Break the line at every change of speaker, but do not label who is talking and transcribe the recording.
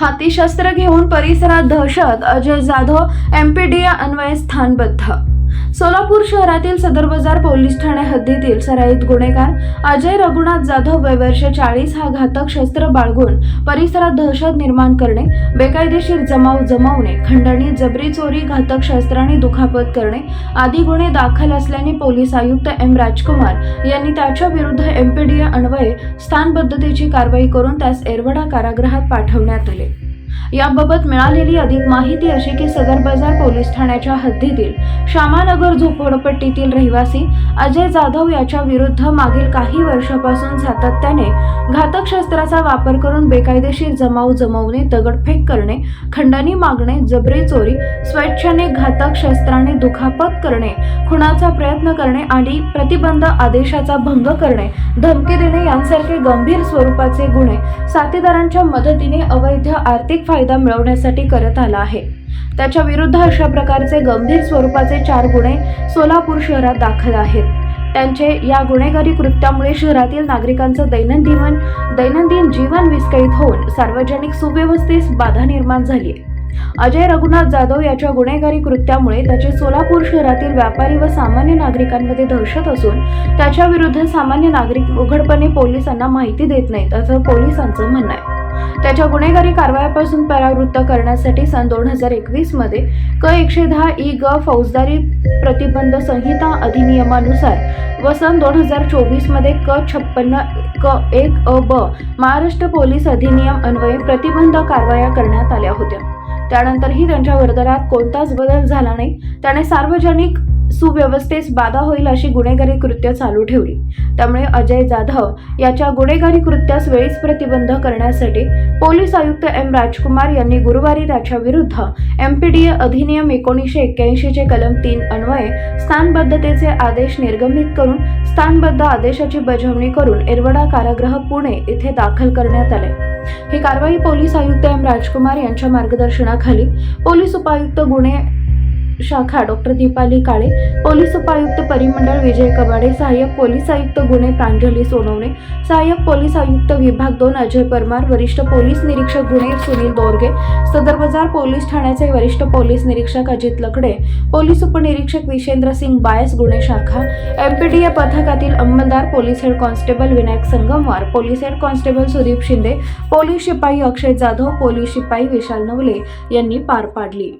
हाती शस्त्र घेऊन परिसरात दहशत. अजय जाधव एमपीडीए अन्वये स्थानबद्ध सोलापूर शहरातील सदर बाजार पोलीस ठाणे हद्दीतील सराईत गुन्हेगार अजय रघुनाथ जाधव वय वर्ष चाळीस हा घातक शस्त्र बाळगून परिसरात दहशत निर्माण करणे बेकायदेशीर जमाव जमावणे खंडणी जबरी चोरी घातक शस्त्राने दुखापत करणे आदी गुन्हे दाखल असल्याने पोलीस आयुक्त एम राजकुमार यांनी त्याच्या विरुद्ध एमपीडीए अन्वये स्थानबद्धतेची कारवाई करून त्यास एरवडा कारागृहात पाठवण्यात आले. याबाबत मिळालेली अधिक माहिती अशी की सदर बाजार पोलीस ठाण्याच्या हद्दीतील श्यामानगर झोपडपट्टीतील रहिवासी अजय जाधव याच्या विरुद्ध मागील काही वर्षापासून सातत्याने घातक शस्त्राचा वापर करून बेकायदेशीर जमाव जमवणे दगडफेक करणे खंडणी मागणे जबरी चोरी स्वेच्छेने घातक शस्त्राने दुखापत करणे खुनाचा प्रयत्न करणे आणि प्रतिबंध आदेशाचा भंग करणे धमकी देणे यांसारखे गंभीर स्वरूपाचे गुन्हे साथीदारांच्या मदतीने अवैध आर्थिक फायदा मिळवण्यासाठी करत आला आहे. त्याच्या विरुद्ध अशा प्रकारचे गंभीर स्वरूपाचे चार गुन्हे सोलापूर शहरात दाखल आहेत. त्यांचे या गुन्हेगारी कृत्यामुळे शहरातील नागरिकांचं दैनंदिन दैनंदिन जीवन विस्कळीत होऊन सार्वजनिक सुव्यवस्थेस बाधा निर्माण झाली आहे. अजय रघुनाथ जाधव याच्या गुन्हेगारी कृत्यामुळे त्याचे सोलापूर शहरातील व्यापारी व सामान्य नागरिकांमध्ये दहशत असून त्याच्या विरुद्ध सामान्य नागरिक उघडपणे पोलिसांना माहिती देत नाहीत असं पोलिसांचं म्हणणं आहे. त्याच्या गुन्हेगारी कारवायापासून परावृत्त करण्यासाठी सन दोन हजार एकवीसमध्ये क एकशे दहा ई ग फौजदारी प्रतिबंध संहिता अधिनियमानुसार व सन दोन हजार चोवीसमध्ये क छप्पन्न क एक अ ब महाराष्ट्र पोलीस अधिनियम अन्वये प्रतिबंध कारवाया करण्यात आल्या होत्या. त्यानंतरही त्यांच्या वर्तनात कोणताच बदल झाला नाही. त्याने सार्वजनिक सुव्यवस्थेस बाधा होईल अशी गुन्हेगारी कृत्य चालू ठेवली. त्यामुळे अजय जाधव याच्या गुन्हेगारी कृत्यास वेळीच प्रतिबंध करण्यासाठी पोलीस आयुक्त एम राजकुमार यांनी गुरुवारी त्याच्या विरुद्ध एमपीडीए अधिनियम एकोणीसशे एक्क्याऐंशीचे कलम तीन अन्वये स्थानबद्धतेचे आदेश निर्गमित करून स्थानबद्ध आदेशाची बजावणी करून एरवडा कारागृह पुणे येथे दाखल करण्यात आले. ही कारवाई पोलीस आयुक्त एम राजकुमार यांच्या मार्गदर्शनाखाली पोलीस उपायुक्त गुन्हे शाखा डॉक्टर दीपाली काळे पोलीस उपायुक्त परिमंडळ विजय कबाडे सहाय्यक पोलीस आयुक्त गुन्हे प्रांजली सोनवणे सहाय्यक पोलीस आयुक्त विभाग दोन अजय परमार वरिष्ठ पोलीस निरीक्षक गुन्हे सुनील दोरगे सदर बाजार पोलीस ठाण्याचे वरिष्ठ पोलीस निरीक्षक अजित लकडे पोलीस उपनिरीक्षक विशेंद्र सिंग बायस गुन्हे शाखा एमपीडीए पथकातील अंमलदार police head constable Vinayak Sangamwar police head constable Sudeep Shinde police शिपाई अक्षय जाधव पोलीस शिपाई विशाल नवले यांनी पार पाडली.